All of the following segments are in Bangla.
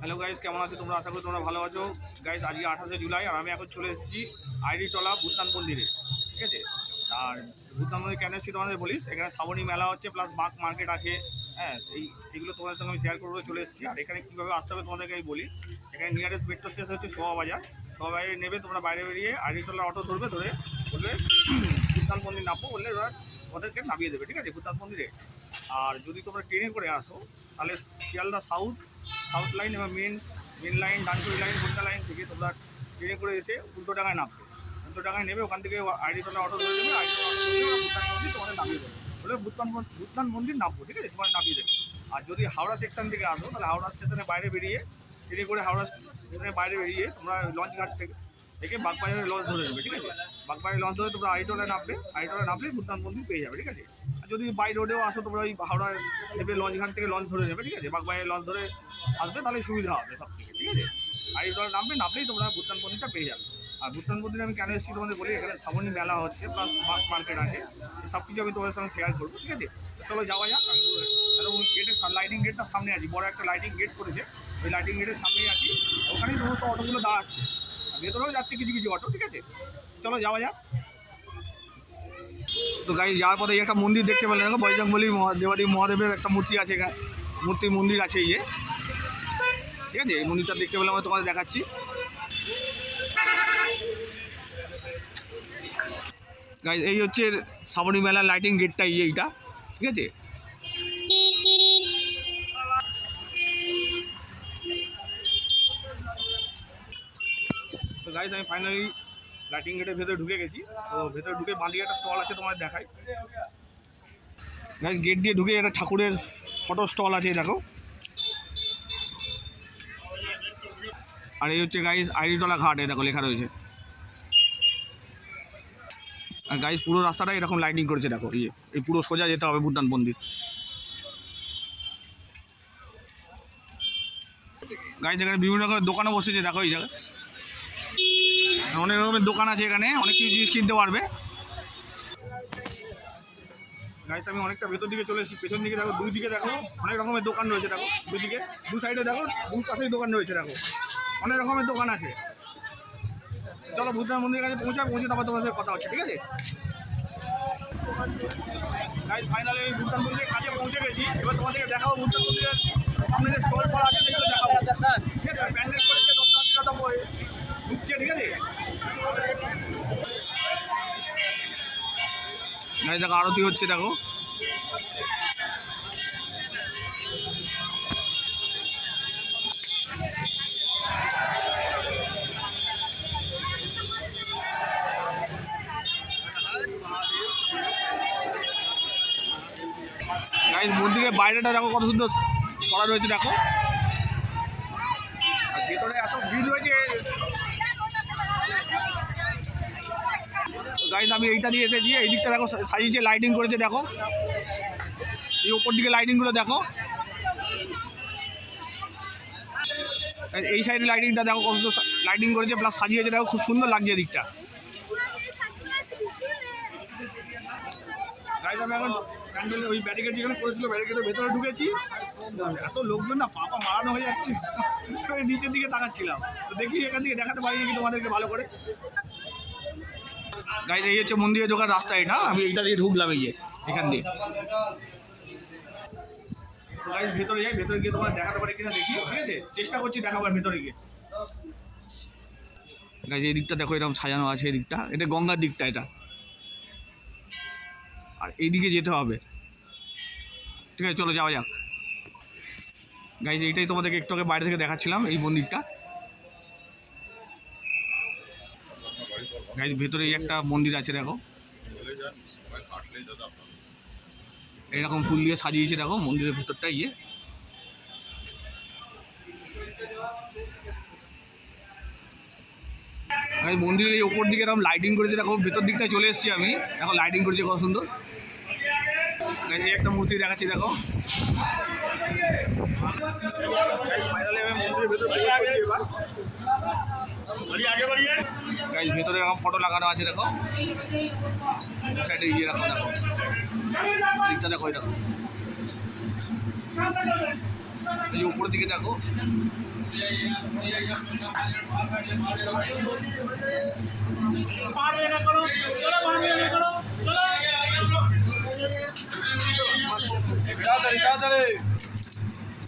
হ্যালো গাইস, কেমন আছো? তোমরা আশা করি তোমরা ভালো আছো। গাইস, আজকে আঠাশে জুলাই, আর আমি এখন চলে এসেছি আইডিটলা ভূতান মন্দিরে, ঠিক আছে? আর ভূতান মন্দির কেন এসেছি তোমাদের বলিস? এখানে শ্রাবণী মেলা হচ্ছে প্লাস বাঘ মার্কেট আছে। হ্যাঁ এই, এইগুলো তোমাদের সঙ্গে আমি শেয়ার করব, চলে এসেছি। আর এখানে কীভাবে আসতে হবে তোমাদেরকে আমি বলি। এখানে নিয়ারেস্ট মেট্রো স্টেশন হচ্ছে সোয়া বাজার। সোয়া বাজারে নেবে, তোমরা বাইরে বেরিয়ে আইডিটলার অটো ধরবে, ধরে বলবে, ভূতান মন্দির নামবো, বললে ওরা ওদেরকে নামিয়ে দেবে, ঠিক আছে? ভূতান মন্দিরে। আর যদি তোমরা ট্রেনে করে আসো, তাহলে শিয়ালদা সাউথ সাউথ লাইন এবং main main line Dankuni line Kolkata line থেকে তোমরা ট্রেনে করে এসে উল্টো টাকায় নামবে। উল্টো টাকায় নেবে ওখান থেকে আইডি অটো ধরে নেবে তোমাদের নামিয়ে দেবে। বলে মন্দির নামবো, ঠিক আছে? তোমার নামিয়ে দেবে। আর যদি হাওড়া সেকশন থেকে আসো, তাহলে হাওড়া স্টেশনের বাইরে বেরিয়ে ট্রেনে করে হাওড়া স্টেশনের বাইরে বেরিয়ে তোমরা লঞ্চ ঘাট থেকে থেকে বাগবাজারে লঞ্চ ধরে নেবে, ঠিক আছে? বাগবাজারে লঞ্চ ধরে তোমরা আইটোলা নামবে আইটোলা নামলে ভুটান মন্দির পেয়ে যাবে, ঠিক আছে? আর যদি বাই রোডেও আসো, তোমরা ওই হাওড়া নেবে লঞ্চ ঘাট থেকে লঞ্চ ধরে নেবে, ঠিক আছে? বাগবাজারে লঞ্চ ধরে আসবে, তাহলে সুবিধা হবে সব থেকে ঠিক আছে? আইটোলা নামবে, নামলেই তোমরা ভুটান মন্দিরটা পেয়ে যাবে। আর ভুটান মন্দিরে আমি কেন এসেছি তোমাদের বলি, এখানে শ্রাবণী মেলা হচ্ছে প্লাস বাগ মার্কেট আছে। সব কিছু আমি তোমাদের সঙ্গে শেয়ার করব, ঠিক আছে? চলো যাওয়া যাক, আমি গেটের লাইটিং গেটটা সামনে আছি, বড় একটা লাইটিং গেট করেছে। ওই লাইটিং গেটের সামনেই আছি। ওখানেই সমস্ত অটোগুলো দাঁড়াচ্ছে। ভেতরেও যাচ্ছে কিছু কিছু অটো, ঠিক আছে? চলো যাওয়া যাক। তো গাড়ি যাওয়ার পরে একটা মন্দির দেখতে পেলেন দেখো বৈজঙ্গলি দেবাদি মহাদেবের একটা মূর্তি আছে এখানে। মূর্তি মন্দির আছে ইয়ে ঠিক আছে? এই মন্দিরটা দেখতে পেলাম তোমাদের দেখাচ্ছি। এই হচ্ছে শ্রাবণী মেলার লাইটিং গেটটা ইয়ে এইটা। ঠিক আছে? গাইজ আমি ফাইনালি লাইটিং গেটের ভেতরে ঢুকে গেছি। তো ভেতরে ঢুকে বাঁ দিকে একটা স্টল আছে তোমাদের দেখাই। গাইজ গেট দিয়ে ঢুকে একটা ঠাকুরের ফটো স্টল আছে দেখো। আর এই হচ্ছে গাইজ আইডিটলা ঘাট এই দেখো লেখা রয়েছে। আর গাইজ পুরো রাস্তাটা এরকম লাইটিং করেছে দেখো এই যে, এই পুরো সোজা যেতে হবে ভুটান মন্দির। গাইজ এখানে বিভিন্ন রকমের দোকানও বসেছে দেখো এই জায়গায়। অনেক রকমের দোকান আছে এখানে অনেক কিছু জিনিস কিনতে পারবে। গাইজ আমি অনেকটা ভেতর দিকে চলে এসেছি পেছন দিকে দেখো দুই দিকে দেখো অনেক রকমের দোকান রয়েছে দেখো দুই দিকে দু সাইডে দেখো দু পাশেই দোকান রয়েছে দেখো অনেক রকমের দোকান আছে। চলো ভূতনাথ মন্দিরের কাছে পৌঁছা পৌঁছে তারপর তোমার সাথে কথা হচ্ছে ঠিক আছে? গাইজ ফাইনালি আমি ভূতনাথ মন্দিরের কাছে পৌঁছে গেছি এবার তোমাদেরকে দেখাবো ভূতনাথ মন্দিরের সামনে যে স্টল করা আছে সেগুলো দেখাবো। ঠিক আছে প্যান্ডেল করেছে দর্শনার্থীরা তো বই- ঢুকছে ঠিক আছে? দেখো, আরতি হচ্ছে, দেখো। মন্দিরের বাইরেটা দেখো, কত সুন্দর করা রয়েছে, দেখো। আর এত ভিড় রয়েছে গাইজ আমি এইটা দিয়ে এসেছি। এই দিকটা দেখো সাজিয়েছে লাইটিং করেছে, দেখো। এই ওপর দিকে লাইটিংগুলো দেখো। এই সাইডে লাইটিংটা দেখো, কত লাইটিং করেছে প্লাস সাজিয়েছে, দেখো, খুব সুন্দর লাগছে দিকটা। গাইজ আমি এখন প্যান্ডেল ওই ব্যারিকেড যেখানে করেছিল ব্যারিকেডের ভেতরে ঢুকেছি। এত লোকজন না পাপা মারানো হয়ে যাচ্ছে। নিচের দিকে তাকাচ্ছিলাম। তো দেখি এখান থেকে দেখাতে পারি নাকি তোমাদেরকে ভালো করে। গাইজ এই হচ্ছে মন্দিরে ঢোকার রাস্তা এটা, আমি এইটা দিয়ে ঢুকলাম এই যে, এখান দিয়ে। গাইজ ভেতরে যাই, ভেতরে গিয়ে তোমার দেখাতে পারি কিনা দেখি, ঠিক আছে? চেষ্টা করছি দেখাবার ভেতরে গিয়ে। গাইজ এই দিকটা দেখো, এরকম সাজানো আছে এই দিকটা। এটা গঙ্গার দিকটা এটা। আর এইদিকে যেতে হবে। ঠিক আছে, চলো যাওয়া যাক। গাইজ এইটাই তোমাদেরকে একটু আগে বাইরে থেকে দেখাচ্ছিলাম, এই মন্দিরটা। গাইজ ভেতরে একটা মন্দির আছে, দেখো। এরকম ফুল দিয়ে সাজিয়েছে, দেখো, মন্দিরের ভেতরটা ইয়ে। মন্দিরের এই ওপর দিকে এরকম লাইটিং করেছে, দেখো, ভেতর দিকটায় চলে এসেছি আমি। দেখো লাইটিং করেছে, কত সুন্দর। একটা মূর্তি দেখাচ্ছি, দেখো। মন্দিরের ভেতর গাইজ ভেতরে এরকম ফটো লাগানো আছে দেখো। সাইডে ইয়ে রাখো দেখো। দিকটা দেখো দেখো। এই উপরের দিকে দেখো। তাড়াতাড়ি তাড়াতাড়ি।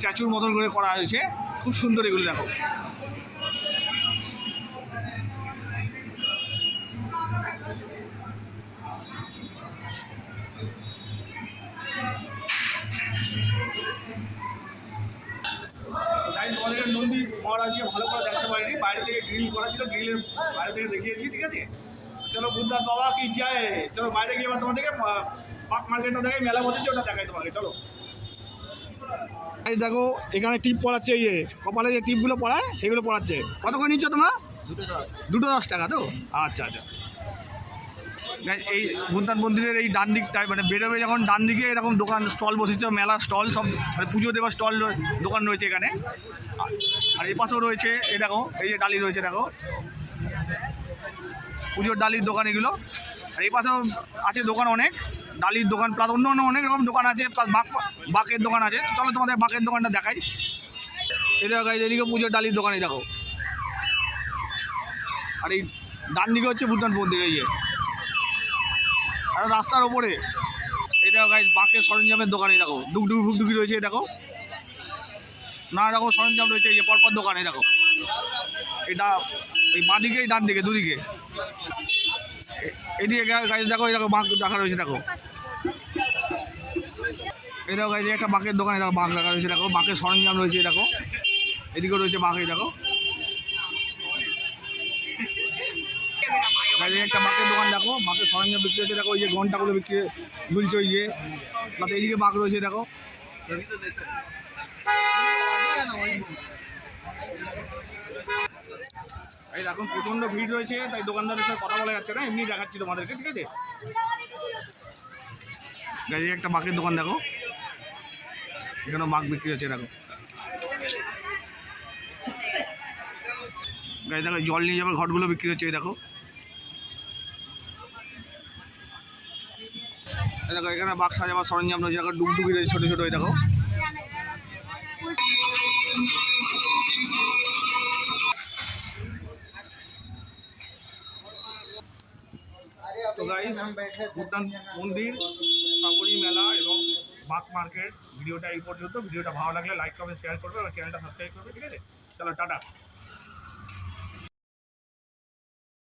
স্ট্যাচুর মতন করে করা হয়েছে। খুব সুন্দর এগুলো, দেখো। তোমাদেরকে নন্দী মহারাজকে ভালো করে দেখতে পারিনি। বাইরে থেকে গ্রিল করা ছিল গ্রিলের বাইরে থেকে দেখিয়েছি, ঠিক আছে? চলো বুদ্ধার বাবা কি চায়? চলো বাইরে গিয়ে এবার তোমাদেরকে পাক মার্কেটটা দেখাই মেলা বসেছে, ওটা দেখাই তোমাকে। চলো। এই দেখো এখানে টিপ পড়াচ্ছে এই যে কপালে যে টিপগুলো পড়ায় সেগুলো পড়াচ্ছে। কত করে নিচ্ছ তোমরা? দুটো দশ। টাকা তো? আচ্ছা আচ্ছা। এই ভুন্তান মন্দিরের এই ডান দিকটায় মানে বেরোবে যখন ডান দিকে এরকম দোকান স্টল বসেছে মেলা স্টল সব মানে পুজো দেওয়ার স্টল দোকান রয়েছে এখানে। আর- এই পাশেও রয়েছে এই দেখো এই যে ডালি রয়েছে দেখো। পুজোর ডালির দোকান এগুলো। আর এই পাশেও আছে দোকান অনেক। ডালির দোকান, প্লাস অন্য অন্য অনেক রকম দোকান আছে, প্লাস বাক, বাকের দোকান আছে। চলো তোমাদের বাঁকের দোকানটা দেখাই। এই দেখো এদিকে পুজোর ডালির দোকান দেখো। আর এই ডান দিকে হচ্ছে ভুটান মন্দির, এই আর রাস্তার ওপরে। এই গাইজ বাঁকের সরঞ্জামের দোকানে দেখো। ডুগডুগি ফুগডুগি রয়েছে দেখো। নানা রকম সরঞ্জাম রয়েছে, এই যে পরপর দোকানে দেখো। এটা এই বাঁ দিকে ডান দিকে, দুদিকে। এদিকে গাইজ দেখো, এই দেখো, বাঁক দেখা রয়েছে, দেখো। দেখো গাইজ একটা বাঁকের দোকানে দেখো বাঁক রাখা রয়েছে, দেখো বাঁকের সরঞ্জাম রয়েছে দেখো। এদিকেও রয়েছে বাঁক দেখো। গাড়ি একটা বাঁকের দোকান, দেখো, বাঁকের সরঞ্জাম বিক্রি হচ্ছে, দেখো ওই যে ঘন্টাগুলো বিক্রি ঝুলছে, ওই যে। তাতে এইদিকে বাঁক রয়েছে, দেখো। এই এখন প্রচণ্ড ভিড় রয়েছে, তাই দোকানদারের সাথে কথা বলা যাচ্ছে না, এমনি দেখাচ্ছি তোমাদেরকে, ঠিক আছে? গাড়ি একটা বাঁকের দোকান, দেখো। এখানে বাঁক বিক্রি হচ্ছে গাড়ি দেখো জল নিয়ে যাবে ঘটগুলো বিক্রি হচ্ছে, এই দেখো। দেখো, এখানে বাক্স সাজাবার সরঞ্জাম রয়েছে দেখো ডুগডুগি রয়েছে, ছোটো ছোটো দেখো। ভুটান মন্দির, সাগরী মেলা এবং বাক মার্কেট ভিডিওটা এই পর্যন্ত। ভিডিওটা ভালো লাগলে লাইক করবে শেয়ার করবে চ্যানেলটা সাবস্ক্রাইব করবে, ঠিক আছে? চলো, টাটা।